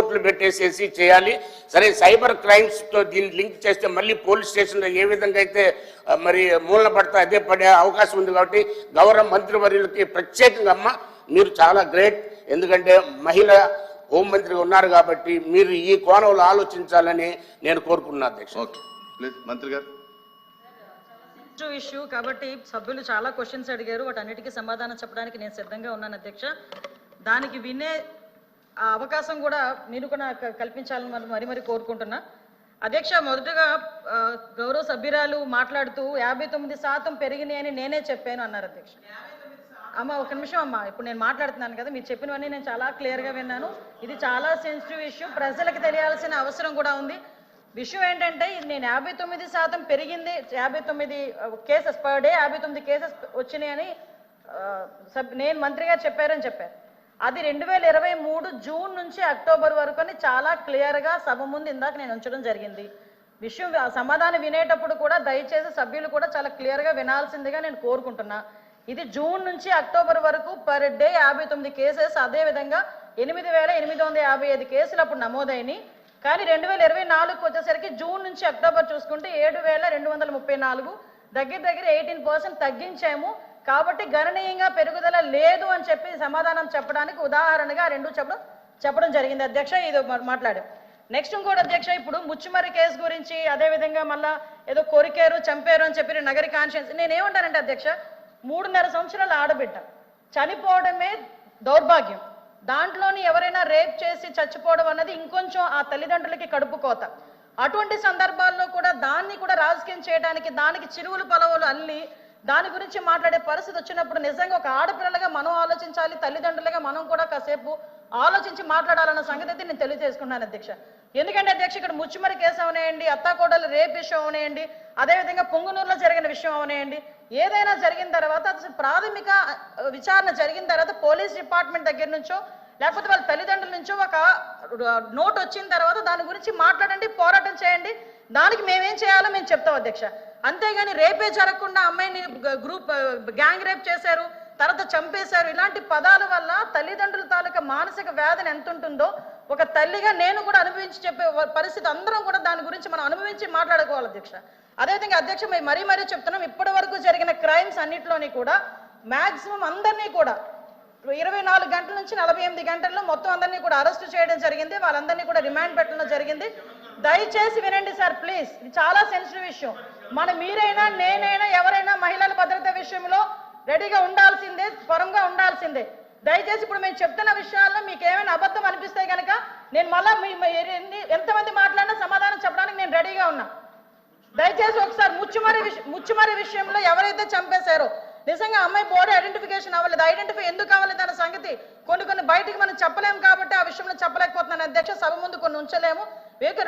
కోర్టులు పెట్టేసేసి చేయాలి. సరే సైబర్ క్రైమ్స్తో దీన్ని లింక్ చేస్తే మళ్ళీ పోలీస్ స్టేషన్లో ఏ విధంగా అయితే మరి మూలన పడితే అదే పడే అవకాశం ఉంది కాబట్టి గౌరవ మంత్రివర్యులకి ప్రత్యేకంగా అమ్మ మీరు చాలా గ్రేట్. ఎందుకంటే మహిళ హోంమంత్రిగా ఉన్నారు కాబట్టి మీరు ఈ కోణంలో ఆలోచించాలని నేను కోరుకున్నా అధ్యక్ష. ఓకే. ప్లీజ్ మంత్రి గారు. ఇష్యూ కాబట్టి సభ్యులు చాలా క్వశ్చన్స్ అడిగారు. వాటన్నిటికీ సమాధానం చెప్పడానికి నేను సిద్ధంగా ఉన్నాను అధ్యక్ష. దానికి వినే ఆ అవకాశం కూడా నేను కూడా కల్పించాలని మనం మరి మరి కోరుకుంటున్నా. అధ్యక్ష మొదటగా గౌరవ సభ్యురాలు మాట్లాడుతూ యాభై తొమ్మిది శాతం పెరిగినాయి అని నేనే చెప్పాను అన్నారు అధ్యక్ష. అమ్మ ఒక నిమిషం అమ్మ. ఇప్పుడు నేను మాట్లాడుతున్నాను కదా మీరు చెప్పినవన్నీ నేను చాలా క్లియర్గా విన్నాను. ఇది చాలా సెన్సిటివ్ ఇష్యూ. ప్రజలకు తెలియాల్సిన అవసరం కూడా ఉంది. విషయం ఏంటంటే నేను యాభై తొమ్మిది శాతం పెరిగింది యాభై తొమ్మిది కేసెస్ పర్ డే యాభై తొమ్మిది కేసెస్ వచ్చినాయని సబ్ నేను మంత్రిగా చెప్పారని చెప్పారు. అది రెండు వేల ఇరవై మూడు జూన్ నుంచి అక్టోబర్ వరకు అని చాలా క్లియర్గా సభ ముందు ఇందాక నేను ఉంచడం జరిగింది. విషయం సమాధానం వినేటప్పుడు కూడా దయచేసి సభ్యులు కూడా చాలా క్లియర్గా వినాల్సిందిగా నేను కోరుకుంటున్నా. ఇది జూన్ నుంచి అక్టోబర్ వరకు పర్ డే యాభై తొమ్మిది కేసెస్ అదేవిధంగా ఎనిమిది వేల ఎనిమిది వందల యాభై ఐదు కేసులు అప్పుడు నమోదైనవి కానీ రెండు వేల ఇరవై నాలుగుకి వచ్చేసరికి జూన్ నుంచి అక్టోబర్ చూసుకుంటే ఏడు వేల రెండు వందల ముప్పై నాలుగు. దగ్గర దగ్గర ఎయిటీన్ పర్సెంట్ తగ్గించాము. కాబట్టి గణనీయంగా పెరుగుదల లేదు అని చెప్పి సమాధానం చెప్పడానికి ఉదాహరణగా రెండు చెప్పడం చెప్పడం జరిగింది. అధ్యక్ష ఇది మా- నెక్స్ట్ ఇంకోటి అధ్యక్ష ఇప్పుడు ముచ్చుమరి కేసు గురించి అదేవిధంగా మళ్ళా ఏదో కొరికారు చంపారు అని చెప్పి నగరి కాన్షియన్స్ నేనేమంటానంటే అధ్యక్ష మూడున్నర సంవత్సరాల ఆడబిడ్డ చనిపోవడమే దౌర్భాగ్యం. దాంట్లోని ఎవరైనా రేప్ చేసి చచ్చిపోవడం అన్నది ఇంకొంచెం ఆ తల్లిదండ్రులకి కడుపు కోత. అటువంటి సందర్భాల్లో కూడా దాన్ని కూడా రాజకీయం చేయడానికి దానికి చిరువులు పొలవులు అల్లి దాని గురించి మాట్లాడే పరిస్థితి వచ్చినప్పుడు నిజంగా ఒక ఆడపిల్లలుగా మనం ఆలోచించాలి తల్లిదండ్రులుగా మనం కూడా కాసేపు ఆలోచించి మాట్లాడాలన్న సంగతి అయితే నేను తెలియజేసుకున్నాను అధ్యక్ష. ఎందుకంటే అధ్యక్ష ఇక్కడ ముచ్చుమరి కేసు అవనేయండి అత్తాకోడలు రేప్ విషయం అవనేయండి అదేవిధంగా పొంగునూరులో జరిగిన విషయం అవనేయండి ఏదైనా జరిగిన తర్వాత ప్రాథమిక విచారణ జరిగిన తర్వాత పోలీస్ డిపార్ట్మెంట్ దగ్గర నుంచో లేకపోతే వాళ్ళ తల్లిదండ్రుల నుంచో ఒక నోట్ వచ్చిన తర్వాత దాని గురించి మాట్లాడండి పోరాటం చేయండి దానికి మేమేం చేయాలో మేము చెప్తాం అధ్యక్ష. అంతేగాని రేపే జరగకుండా అమ్మాయిని గ్రూప్ గ్యాంగ్ రేప్ చేశారు తర్వాత చంపేశారు. ఇలాంటి పదాల వల్ల తల్లిదండ్రుల తాలూకా మానసిక వేదన ఎంత ఉంటుందో ఒక తల్లిగా నేను కూడా అనుభవించి చెప్పే పరిస్థితి అందరం కూడా దాని గురించి మనం అనుభవించి మాట్లాడుకోవాలి అధ్యక్ష. అదేవిధంగా అధ్యక్ష మేము మరీ మరీ చెప్తున్నాం ఇప్పటి వరకు జరిగిన క్రైమ్స్ అన్నింటిలోని కూడా మ్యాక్సిమం అందరినీ కూడా ఇరవై నాలుగు గంటల నుంచి నలభై ఎనిమిది గంటల్లో మొత్తం అందరినీ కూడా అరెస్ట్ చేయడం జరిగింది. వాళ్ళందరినీ కూడా రిమాండ్ పెట్టడం జరిగింది. దయచేసి వినండి సార్ ప్లీజ్. ఇది చాలా సెన్సిటివ్ విషయం. మన మీరైనా నేనైనా ఎవరైనా మహిళల భద్రత విషయంలో రెడీగా ఉండాల్సిందే పరంగా ఉండాల్సిందే. దయచేసి ఇప్పుడు మేము చెప్తున్న విషయాల్లో మీకు ఏమైనా అబద్ధం అనిపిస్తే కనుక నేను మళ్ళీ ఎంతమంది మాట్లాడినా సమాధానం చెప్పడానికి నేను రెడీగా ఉన్నా. దయచేసి ఒకసారి ముచ్చుమరి విష- ముచ్చుమరి విషయంలో ఎవరైతే చంపేశారో నిజంగా అమ్మాయి బాడీ ఐడెంటిఫికేషన్ అవ్వలేదు. ఐడెంటిఫై ఎందుకు అవ్వలేదు అన్న సంగతి కొన్ని కొన్ని బయటికి మనం చెప్పలేము కాబట్టి ఆ విషయంలో చెప్పలేకపోతున్నాను. అధ్యక్ష సభ ముందు కొన్ని ఉంచలేము.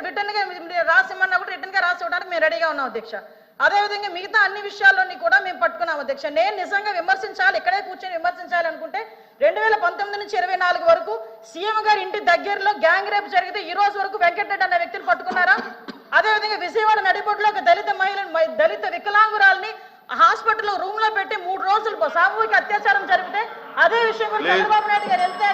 రిటర్న్గా మీరు రాసిమ్మన్నా కూడా రిటర్న్గా రాసి ఇవ్వడానికి మేము రెడీగా ఉన్నాం అధ్యక్ష. అదేవిధంగా మిగతా అన్ని విషయాల్లోని కూడా మేము పట్టుకున్నాం అధ్యక్ష. నేను నిజంగా విమర్శించాలి ఇక్కడే కూర్చొని విమర్శించాలి అనుకుంటే రెండు వేల పంతొమ్మిది నుంచి ఇరవై నాలుగు వరకు సీఎం గారి ఇంటి దగ్గరలో గ్యాంగ్ రేప్ జరిగితే ఈ రోజు వరకు వెంకటరెడ్డి అనే వ్యక్తిని పట్టుకున్నారా? అదేవిధంగా విజయవాడ నడిబొడ్డులో ఒక దళిత మహిళ దళిత వికలాంగురాల్ని హాస్పిటల్లో రూమ్లో పెట్టి మూడు రోజులు సామూహిక అత్యాచారం జరిపితే అదే విషయం. చంద్రబాబు నాయుడు గారు వెళ్తే.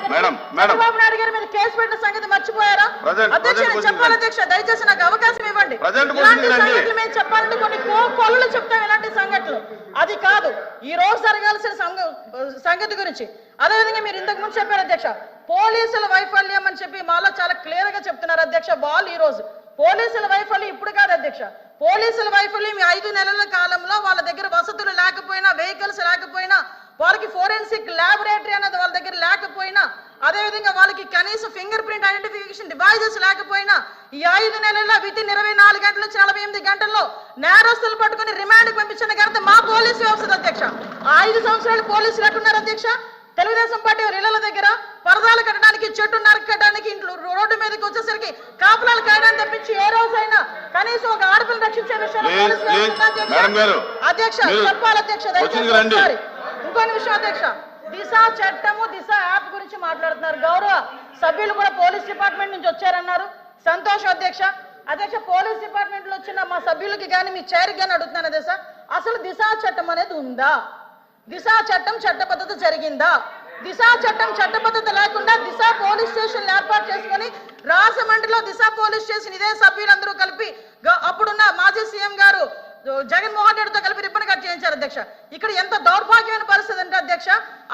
చంద్రబాబు నాయుడు గారి మీద కేసు పెట్టిన సంగతి మర్చిపోయారా Present- అధ్యక్ష present నేను position చెప్పాలి. అధ్యక్ష దయచేసి నాకు అవకాశం ఇవ్వండి ఇలాంటి. సంగతులు మేము చెప్పాలంటే కొన్ని కొలలు చెప్తాం ఇలాంటి సంఘటనలు అది కాదు ఈ రోజు జరగాల్సిన సంగ- సంగతి గురించి అదేవిధంగా మీరు ఇంతకు ముందు చెప్పారు అధ్యక్ష పోలీసుల వైఫల్యం అని చెప్పి మాలో చాలా క్లియర్గా చెప్తున్నారు అధ్యక్ష వాళ్ళు ఈ రోజు పోలీసుల వైఫల్యం ఇప్పుడు కాదు అధ్యక్ష పోలీసుల వైఫల్యం ఈ ఐదు నెలల కాలంలో వాళ్ళ దగ్గర వసతులు లేకపోయినా వెహికల్స్ లేకపోయినా వాళ్ళకి ఫోరెన్సిక్ ల్యాబొరేటరీ అనేది వాళ్ళ దగ్గర లేకపోయినా అదేవిధంగా వాళ్ళకి కనీసం ఫింగర్ ప్రింట్ ఐడెంటిఫికేషన్ డివైజెస్ లేకపోయినా ఈ ఐదు నెలల్లో విత్ ఇన్ ఇరవై నాలుగు గంటల నుంచి నలభై ఎనిమిది గంటల్లో నేరస్తులు పట్టుకుని రిమాండ్కి పంపించిన ఘనత మా పోలీసు వ్యవస్థ అధ్యక్ష. ఐదు సంవత్సరాలు పోలీసులు ఎట్టున్నారు అధ్యక్ష? తెలుగుదేశం పార్టీ ఇళ్ళ దగ్గర పరదాలు కట్టడానికి చెట్టు నరకడానికి ఇంట్లో రోడ్డు మీదకి వచ్చేసరికి కాపులాలు కాయడానికి తప్పించి ఏ రోజైనా కనీసం ఒక ఆడపిల్లని రక్షించే విషయంలో అధ్యక్ష? చెప్పాలి అధ్యక్ష దిశ చట్టము దిశ యాప్ గురించి మాట్లాడుతున్నారు. గౌరవ సభ్యులు కూడా పోలీస్ డిపార్ట్మెంట్ నుంచి వచ్చారన్నారు. సంతోషం అధ్యక్ష. అధ్యక్ష పోలీస్ డిపార్ట్మెంట్లో వచ్చిన మా సభ్యులకి కానీ మీ చైర్కి కానీ అడుగుతున్నాను అధ్యక్ష. అసలు దిశ చట్టం అనేది ఉందా? దిశా చట్టం చట్టబద్ధత జరిగిందా? దిశా చట్టం చట్టబద్ధత లేకుండా దిశ పోలీస్ స్టేషన్ ఏర్పాటు చేసుకొని దిశ పోలీస్ స్టేషన్ ఇదే సభ్యులందరూ కలిపి అప్పుడున్న మాజీ సీఎం గారు జగన్మోహన్ రెడ్డితో కలిపి రిబ్బన్ కట్ చేయించారు అధ్యక్ష. ఇక్కడ ఎంత దౌర్భాగ్యమైన పరిస్థితి అంటే అధ్యక్ష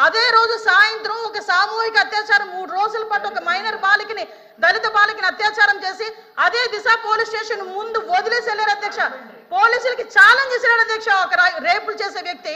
అదే రోజు సాయంత్రం ఒక సామూహిక అత్యాచారం మూడు రోజుల పాటు ఒక మైనర్ బాలికని దళిత బాలికని అత్యాచారం చేసి అదే దిశ పోలీస్ స్టేషన్ ముందు వదిలేసి వెళ్ళారు అధ్యక్ష. పోలీసులకి ఛాలెంజ్ చేశారు అధ్యక్ష. ఒక రేపులు చేసే వ్యక్తి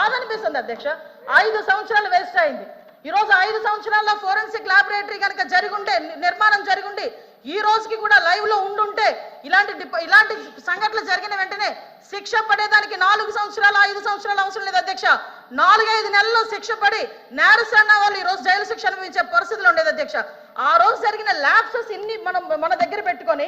బాధ అధ్యక్ష. ఐదు సంవత్సరాలు వేస్ట్ అయింది. ఈ రోజు ఐదు సంవత్సరాల్లో ఫోరెన్సిక్ ల్యాబొరేటరీ కనుక జరిగుంటే నిర్మాణం జరిగుండి ఈ రోజుకి కూడా లైవ్లో ఉండుంటే ఇలాంటి ఇలాంటి సంఘటనలు జరిగిన వెంటనే శిక్ష పడేదానికి నాలుగు సంవత్సరాలు ఐదు సంవత్సరాలు అవసరం లేదు అధ్యక్ష. నాలుగైదు నెలల్లో శిక్ష పడి నేరసన్న వాళ్ళు ఈ రోజు జైలు శిక్ష అనుభవించే పరిస్థితులు ఉండేది అధ్యక్ష. ఆ రోజు జరిగిన ల్యాబ్సెస్ ఇన్ని మనం మన దగ్గర పెట్టుకొని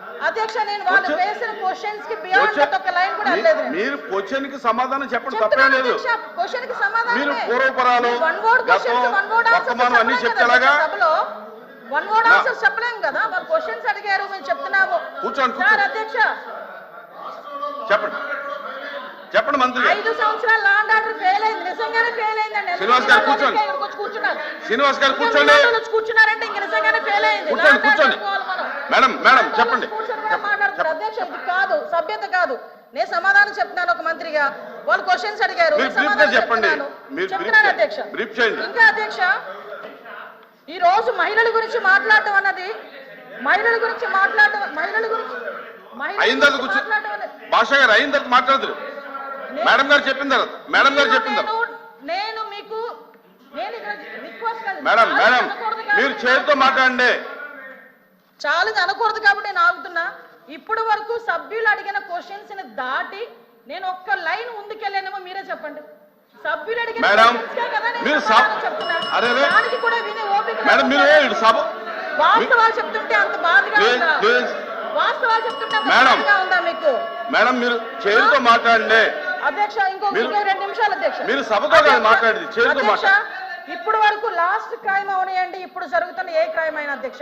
అధ్యక్ష నేను వాళ్ళు Question- వేసిన క్వశ్చన్స్కి బియాండ్ Question- ఒక లైన్ కూడా. మీరు క్వశ్చన్కి సమాధానం చెప్పండి తప్పేం లేదు. అధ్యక్ష క్వశ్చన్కి సమాధానం మీరు పూర్వపరాలు, వన్ వర్డ్ క్వశ్చన్స్ గతం, వన్ వర్డ్ వర్తమానం అన్ని వన్ వర్డ్ ఆన్సర్స్ చెప్పలేం కదా. వాళ్ళు క్వశ్చన్స్ అడిగారు మేము చెప్తున్నాము. కూర్చోండి, సార్. అధ్యక్ష. చెప్పండి. చెప్పండి మంత్రి ఐదు సంవత్సరాలు లాండ్ ఆర్డర్ ఫెయిల్ అయింది. నిజంగానే ఫెయిల్ అయిందండి. శ్రీనివాస్ గారు కూర్చోండి. కూర్చున్నారు. శ్రీనివాస్ గారు కూర్చోండి. కూర్చున్నారంటే ఇంక నిజంగానే ఫెయిల్ అయింది. కూర్చోండి, కూర్చోండి. మేడం మేడం చెప్పండి. కాదు సభ్యత కాదు. నేను సమాధానం చెప్తున్నాను ఒక మంత్రిగా. వాళ్ళు క్వశ్చన్స్ అడిగారు. చెప్పండి. చెప్తున్నాను. అధ్యక్ష. ఇంకా అధ్యక్ష ఈ రోజు మహిళల గురించి మాట్లాడటం అన్నది మహిళల గురించి మాట్లాడటం మహిళల గురించి అయిన తర్వాత భాష గారు అయిన తర్వాత మేడం గారు చెప్పిన తర్వాత మేడం గారు చెప్పిన తర్వాత. నేను- మీకు. మేడం మీరు చేతితో మాట్లాడండి. చాలా అనకూడదు కాబట్టి నేను ఆగుతున్నా ఇప్పుడు వరకు సభ్యులు అడిగిన క్వశ్చన్స్ని దాటి నేను ఒక్క లైన్ ముందుకెళ్ళానేమో మీరే చెప్పండి సభ్యులు అడిగిన. దానికి కూడా వినే ఓపిక వాస్తవాలు చెప్తుంటే అంత బాధగా ఉందా. వాస్తవాలు చెప్తుంటే. బాధగా ఉందా మీకు మేడం మీరు చేతితో మాట్లాడండి అధ్యక్ష ఇంకో రెండు నిమిషాలు అధ్యక్ష మీరు సభతో మాట్లాడేది, మాట్లాడండి. ఇప్పుడు వరకు లాస్ట్ క్రైమ్ అవనియండి ఇప్పుడు జరుగుతున్న ఏ క్రైమ్ అయినా అధ్యక్ష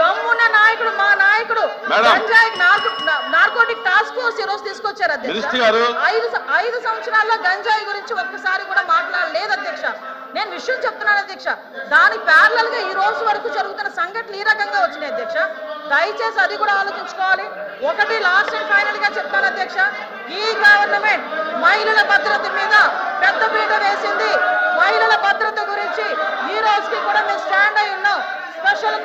నాయకుడు మేడం. గంజాయి నార్కో- నా- నార్కోటిక్ టాస్క్ ఫోర్స్ ఈ రోజు తీసుకొచ్చారు అధ్యక్ష. ఐదు ఐదు సంవత్సరాల్లో గంజాయి గురించి ఒక్కసారి కూడా మాట్లాడలేదు అధ్యక్ష. నేను విషయం చెప్తున్నాను అధ్యక్ష. దాని ప్యారలల్గా ఈ రోజు వరకు జరుగుతున్న సంఘటనలు ఈ రకంగా వచ్చినాయి అధ్యక్ష. దయచేసి అది కూడా ఆలోచించుకోవాలి. ఒకటి లాస్ట్ అండ్ ఫైనల్గా చెప్తాను అధ్యక్ష. ఈ గవర్నమెంట్ మహిళల భద్రత మీద పెద్ద పీట వేసింది మహిళల భద్రత గురించి ఈ రోజుకి కూడా మేము స్టాండ్ అయి ఉన్నాం స్పెషల్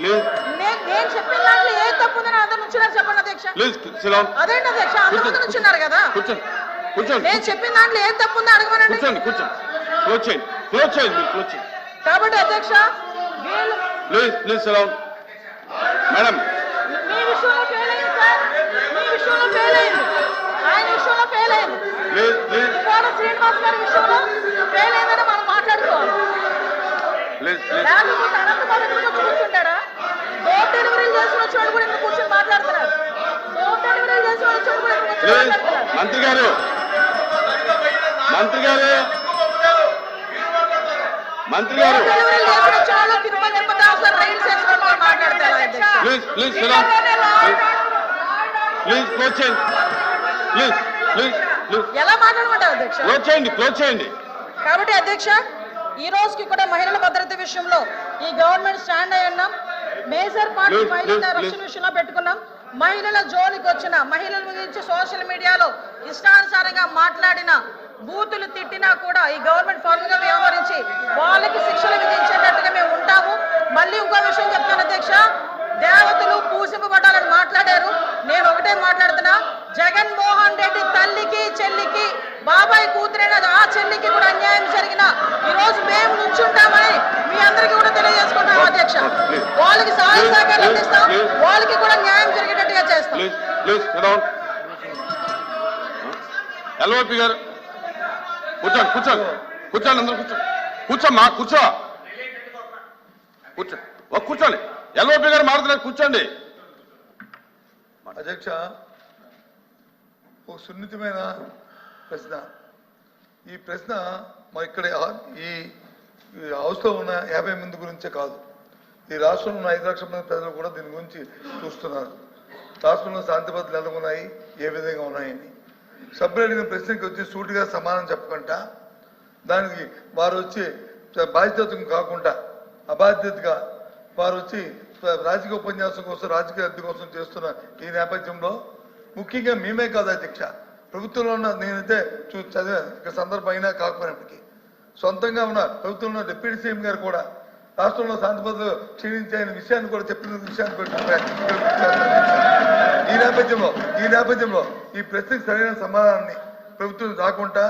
నేను చెప్పిన దాంట్లో ఏ తప్పు ఉందని అందరు నుంచున్నారు చెప్పండి అధ్యక్ష. అదేంటి అధ్యక్ష? అందరు నుంచున్నారు కదా. కూర్చోండి నేను చెప్పిన దాంట్లో ఏం తప్పు ఉందో అడగమనండి. కూర్చోండి కూర్చోండి. క్లోజ్ చేయండి క్లోజ్ చేయండి మీరు క్లోజ్ చేయండి. కాబట్టి అధ్యక్ష ప్లీజ్ ప్లీజ్ సిలాన్ మేడం మీ విషయంలో ఫెయిల్ అయింది సార్. మీ విషయంలో ఫెయిల్ అయింది. ఆయన విషయంలో ఫెయిల్ అయింది. శ్రీనివాస్ గారి విషయంలో ఫెయిల్ అయిందని మనం మాట్లాడుకోవాలి. ప్లీజ్ ప్లీజ్ డోర్ చేసిన వచ్చాడు కూడా కూర్చొని మాట్లాడుతున్నారు డోర్ చేసిన వచ్చాడు కూడా మంత్రి గారు మంత్రి గారు మంత్రి గారు. ప్లీజ్ ప్లీజ్ ప్లీజ్ క్లోజ్ చేయండి. ప్లీజ్ ప్లీజ్ ప్లీజ్ ఎలా మాట్లాడమంటారు అధ్యక్ష? క్లోజ్ చేయండి క్లోజ్ చేయండి. కాబట్టి అధ్యక్ష ఈ రోజుకి కూడా మహిళల భద్రత విషయంలో ఈ గవర్నమెంట్ స్టాండ్ అయి ఉన్నాం. మేజర్ పార్టీ మహిళల రక్షణ. విషయంలో పెట్టుకున్నాం. మహిళల జోలికి వచ్చిన మహిళల గురించి సోషల్ మీడియాలో ఇష్టానుసారంగా మాట్లాడిన బూతులు తిట్టినా కూడా ఈ గవర్నమెంట్ ఫార్మ్గా వ్యవహరించి వాళ్ళకి శిక్షలు విధించేటట్టుగా మేము ఉంటాము. మళ్ళీ ఇంకో విషయం చెప్తాను అధ్యక్ష. దేవతలు పూసింపబడాలని మాట్లాడారు. నేను ఒకటే మాట్లాడుతున్నా. జగన్మోహన్ రెడ్డి బాబాయ్ కూతురైన ఆ చెల్లికి కూడా అన్యాయం జరిగిన ఈ రోజు మేము నుంచుంటామని మీ అందరికీ కూడా తెలియజేసుకుంటాం అధ్యక్ష. వాళ్ళకి సహాయ సహకారాలు అందిస్తాం. వాళ్ళకి కూడా న్యాయం జరిగేటట్టుగా చేస్తాం. ప్లీజ్ ప్లీజ్ సిడౌన్ ఎల్ఓపి గారు కూర్చోండి కూర్చోండి కూర్చోండి అందరూ కూర్చోండి కూర్చోమ్మా కూర్చో. కూర్చో కూర్చోండి. ఎల్ఓపి గారు మాట్లాడుతున్నారు కూర్చోండి. అధ్యక్ష ఒక సున్నితమైన ప్రశ్న. ఈ ప్రశ్న మా ఇక్కడ ఈ హౌస్లో ఉన్న యాభై మంది గురించే కాదు. ఈ రాష్ట్రంలో ఉన్న ఐదు లక్షల మంది ప్రజలు కూడా దీని గురించి చూస్తున్నారు. రాష్ట్రంలో శాంతి భద్రతలు ఎలా ఉన్నాయి? ఏ విధంగా ఉన్నాయని సభ్యులు అడిగిన ప్రశ్నకి వచ్చి సూటిగా సమాధానం చెప్పకుండా దానికి వారు వచ్చి బాధ్యత కాకుండా అబాధ్యతగా వారు వచ్చి రాజకీయ ఉపన్యాసం కోసం రాజకీయ అద్దె కోసం చేస్తున్న ఈ నేపథ్యంలో ముఖ్యంగా మేమే కాదు అధ్యక్ష. ప్రభుత్వంలో ఉన్న నేనైతే చూ చదివా. ఇక్కడ సందర్భం అయినా కాకపోయినప్పటికీ సొంతంగా ఉన్న ప్రభుత్వంలో ఉన్న డిప్యూటీ సీఎం గారు కూడా రాష్ట్రంలో శాంతి భద్రతలు క్షీణించే విషయాన్ని కూడా చెప్పిన విషయాన్ని పెట్టి ఈ నేపథ్యంలో ఈ నేపథ్యంలో ఈ ప్రశ్నకు సరైన సమాధానాన్ని ప్రభుత్వం రాకుండా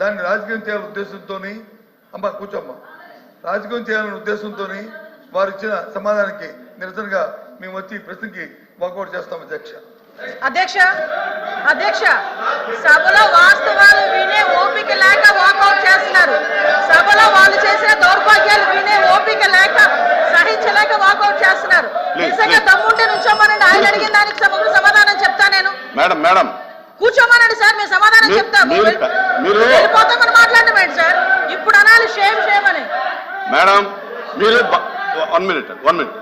దాన్ని రాజకీయం చేయాలనే ఉద్దేశంతో అమ్మ కూర్చోమ్మ. రాజకీయం చేయాలనే ఉద్దేశంతో వారు ఇచ్చిన సమాధానానికి నిరసనగా మేము వచ్చి ఈ ప్రశ్నకి వాకౌట్ చేస్తాం అధ్యక్ష. అధ్యక్ష అధ్యక్ష సభలో వాస్తవాలు వినే ఓపిక లేక వాకౌట్ చేస్తున్నారు. సభలో వాళ్ళు చేసిన దౌర్భాగ్యాలు వినే ఓపిక లేక సహించలేక వాకౌట్ చేస్తున్నారు. నిజంగా. దమ్ముంటే నుంచోమనండి. ఆయన అడిగిన దానికి సమాధానం చెప్తా నేను. Madam madam. కూర్చోమనండి సార్ మేము సమాధానం చెప్తాము వెళ్ళిపోతామని మాట్లాడడం ఏంటి సార్? ఇప్పుడు అనాలి షేమ్ షేమ్ అని. మేడం మీరు వన్ మినిట్ వన్ మినిట్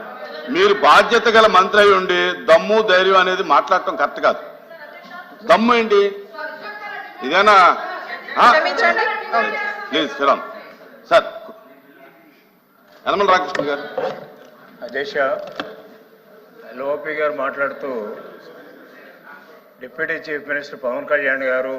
మీరు బాధ్యత గల మంత్రి అయి ఉండి దమ్ము ధైర్యం అనేది మాట్లాడటం కరెక్ట్ కాదు. దమ్ము ఏంటి? ఇదేనా? ప్లీజ్ శ్రీరామ్ సార్ యనమల రామకృష్ణ గారు. అధ్యక్ష లోపి గారు మాట్లాడుతూ deputy chief minister Pawan Kalyan గారు